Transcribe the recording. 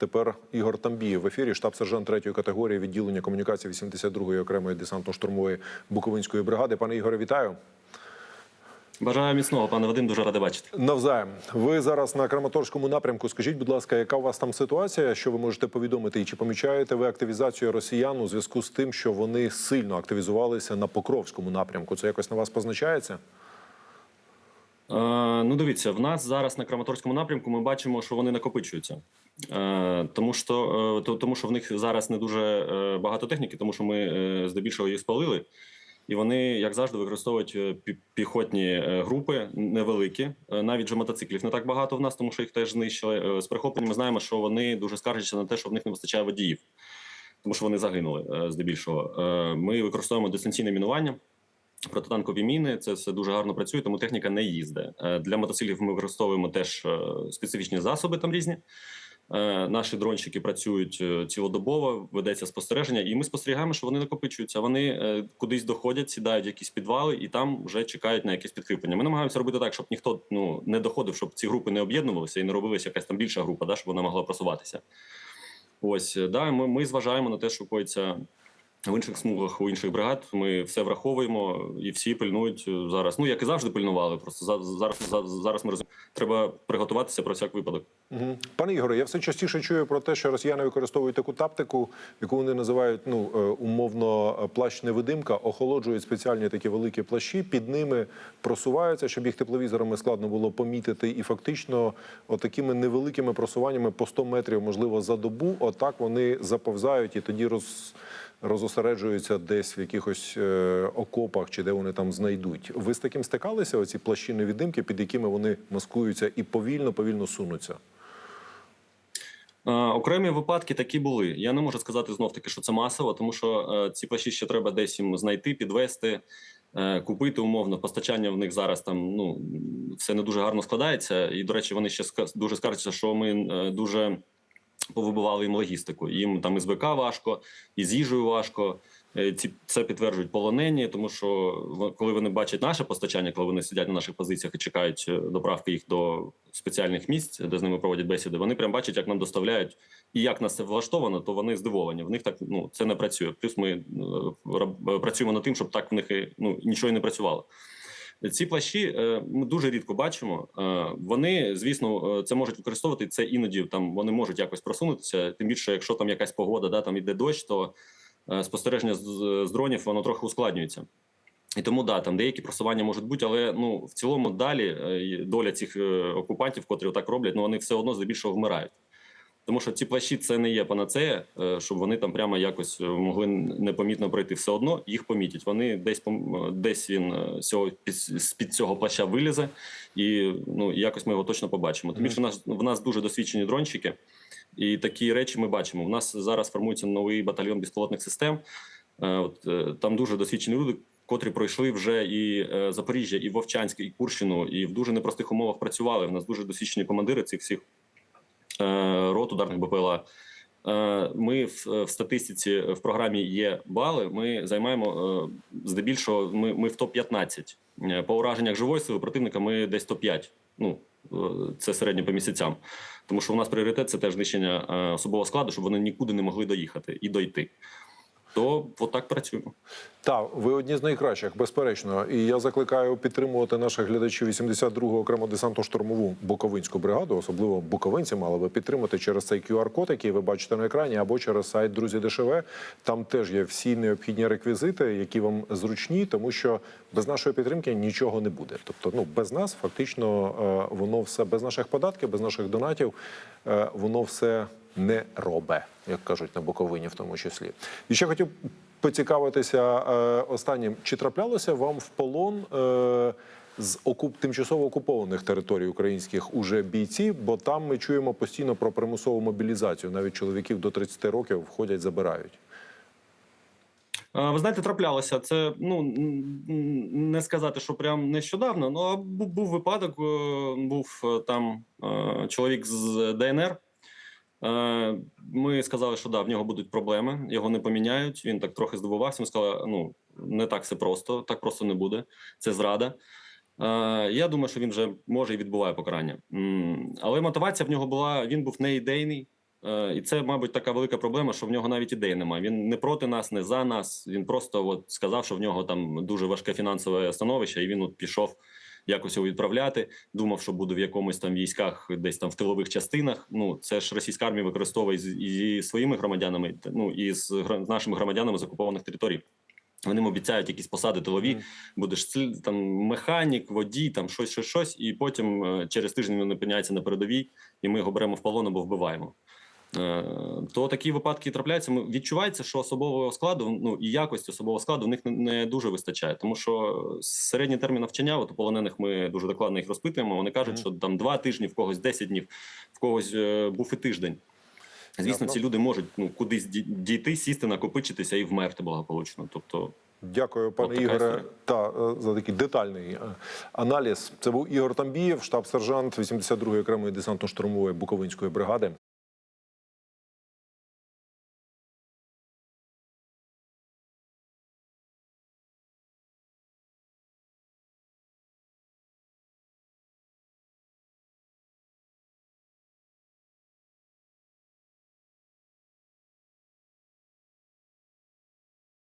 Тепер Ігор Тамбієв в ефірі, штаб-сержант 3-ї категорії відділення комунікації 82-ї окремої десантно-штурмової Буковинської бригади. Пане Ігоре, вітаю. Бажаю міцного, пане Вадим, дуже радий бачити. Навзаєм. Ви зараз на Краматорському напрямку. Скажіть, будь ласка, яка у вас там ситуація? Що ви можете повідомити? І чи помічаєте ви активізацію росіян у зв'язку з тим, що вони сильно активізувалися на Покровському напрямку? Це якось на вас позначається? Е, ну, дивіться, в нас зараз на Краматорському напрямку ми бачимо, що вони накопичуються. Е, тому, що, е, то- тому що в них зараз не дуже багато техніки, тому що ми здебільшого їх спалили. І вони, як завжди, використовують піхотні групи невеликі. Навіть же мотоциклів не так багато в нас, тому що їх теж знищили. З перехоплень ми знаємо, що вони дуже скаржаться на те, що в них не вистачає водіїв, тому що вони загинули здебільшого. Ми використовуємо дистанційне мінування. Протитанкові міни це все дуже гарно працює, тому техніка не їздить. Е, Для мотоциклів ми використовуємо теж е, специфічні засоби там різні. Е, Наші дронщики працюють цілодобово, ведеться спостереження, і ми спостерігаємо, що вони накопичуються. Вони кудись доходять, сідають в якісь підвали і там вже чекають на якесь підкріплення. Ми намагаємося робити так, щоб ніхто ну не доходив, щоб ці групи не об'єднувалися і не робилася якась там більша група, да, щоб вона могла просуватися. Ось да, ми, ми зважаємо на те, що коїться в інших смугах у інших бригад. Ми все враховуємо і всі пильнують е, зараз. Ну як і завжди пильнували. Просто за- зараз за- зараз ми розуміємо, треба приготуватися про всяк випадок. Угу. Пане Ігоре, я все частіше чую про те, що росіяни використовують таку тактику, яку вони називають ну е, умовно е, плащ невидимка, охолоджують спеціальні такі великі плащі, під ними просуваються, щоб їх тепловізорами складно було помітити. І фактично, отакими невеликими просуваннями по 100 метрів, можливо, за добу, отак вони заповзають і тоді роз. Розосереджуються десь в якихось е, окопах чи де вони там знайдуть. Ви з таким стикалися? Оці плащі невидимки, під якими вони маскуються і повільно, повільно сунуться. Е, Окремі випадки такі були. Я не можу сказати знов таки, що це масово, тому що е, ці плащі ще треба десь їм знайти, підвести, купити умовно. Постачання в них зараз там ну все не дуже гарно складається. І до речі, вони ще дуже скаржаться, що ми дуже повибивали їм логістику. Їм там із БК важко, і з їжею важко. Е, Ці це підтверджують полонені, тому що коли вони бачать наше постачання, коли вони сидять на наших позиціях і чекають е, доправки їх до спеціальних місць, де з ними проводять бесіди, вони прям бачать, як нам доставляють і як нас це влаштовано, то вони здивовані. В них так ну це не працює. Плюс ми е, працюємо над тим, щоб так в них ну нічого і не працювало. Ці плащі е, ми дуже рідко бачимо. Е, Вони, звісно, е, це можуть використовувати. Це іноді там вони можуть якось просунутися. Тим більше, якщо там якась погода, да там іде дощ, то спостереження з, дронів воно трохи ускладнюється. І тому да, там деякі просування можуть бути, але ну в цілому далі доля цих окупантів, котрі так роблять, ну вони все одно здебільшого вмирають. Тому що ці плащі це не є панацея, е, щоб вони там прямо якось е, могли непомітно пройти. Все одно їх помітять. Вони десь е, десь він цього з під цього плаща вилізе, і ну якось ми його точно побачимо. Тим більше в нас в нас дуже досвідчені дронщики, і такі речі ми бачимо. У нас зараз формується новий батальйон безпілотних систем. От там дуже досвідчені люди. Котрі пройшли вже і Запоріжжя, і Вовчанськ, і Курщину, і в дуже непростих умовах працювали. У нас дуже досвідчені командири цих всіх рот ударних БПЛА. Е, Ми в, статистиці в програмі є бали. Ми займаємо е, здебільшого. Ми, ми в топ 15 по ураженнях живої сили противника. Ми десь топ 5 Ну е, це середньо по місяцям. Тому що у нас пріоритет це теж знищення е, особового складу, щоб вони нікуди не могли доїхати і дойти. То отак працюємо. Так, ви одні з найкращих, безперечно. І я закликаю підтримувати наших глядачів 82-го окремо десантно-штурмову Буковинську бригаду, особливо буковинці мали би підтримати через цей QR-код, який ви бачите на екрані, або через сайт Друзі ДШВ. Там теж є всі необхідні реквізити, які вам зручні, тому що без нашої підтримки нічого не буде. Тобто, ну без нас фактично е, воно все без наших податків, без наших донатів, е, воно все не робе, як кажуть на Буковині, в тому числі. І ще хотів поцікавитися е, останнім. Чи траплялося вам в полон е, з окуп тимчасово окупованих територій українських уже бійці? Бо там ми чуємо постійно про примусову мобілізацію. Навіть чоловіків до 30 років входять, забирають. Ви знаєте, траплялося. Це ну не сказати, що прям нещодавно. Ну а був, випадок. е, Був е, там е, чоловік з ДНР. Е, Ми сказали, що да, в нього будуть проблеми, його не поміняють. Він так трохи здивувався. Ми сказали, ну не так все просто, так просто не буде. Це зрада. Е, Я думаю, що він вже може і відбуває покарання. Але мотивація в нього була: він був не ідейний, Е, І це, мабуть, така велика проблема, що в нього навіть ідеї немає. Він не проти нас, не за нас. Він просто от сказав, що в нього там дуже важке фінансове становище, і він от пішов якось його відправляти. Думав, що буде в якомусь там військах, десь там в тилових частинах. Ну це ж російська армія використовує зі своїми громадянами, ну і з нашими громадянами з окупованих територій. Вони обіцяють якісь посади тилові, Мгм. будеш там механік, водій, там щось, щось, щось, і потім е, через тиждень він опиняється на передовій, і ми його беремо в полон або вбиваємо. Е, То такі випадки трапляються. Відчувається, що особового складу, ну і якості особового складу в них не, дуже вистачає, тому що середній термін навчання, от у полонених ми дуже докладно їх розпитуємо. Вони кажуть, що там два тижні, в когось 10 днів, в когось е, був і тиждень. Звісно, ці люди можуть ну кудись ді- дійти, сісти, накопичитися і вмерти благополучно. Тобто, Дякую, пане От Ігоре, та е, за такий детальний аналіз. Це був Ігор Тамбієв, штаб-сержант 82-ї окремої десантно-штурмової Буковинської бригади.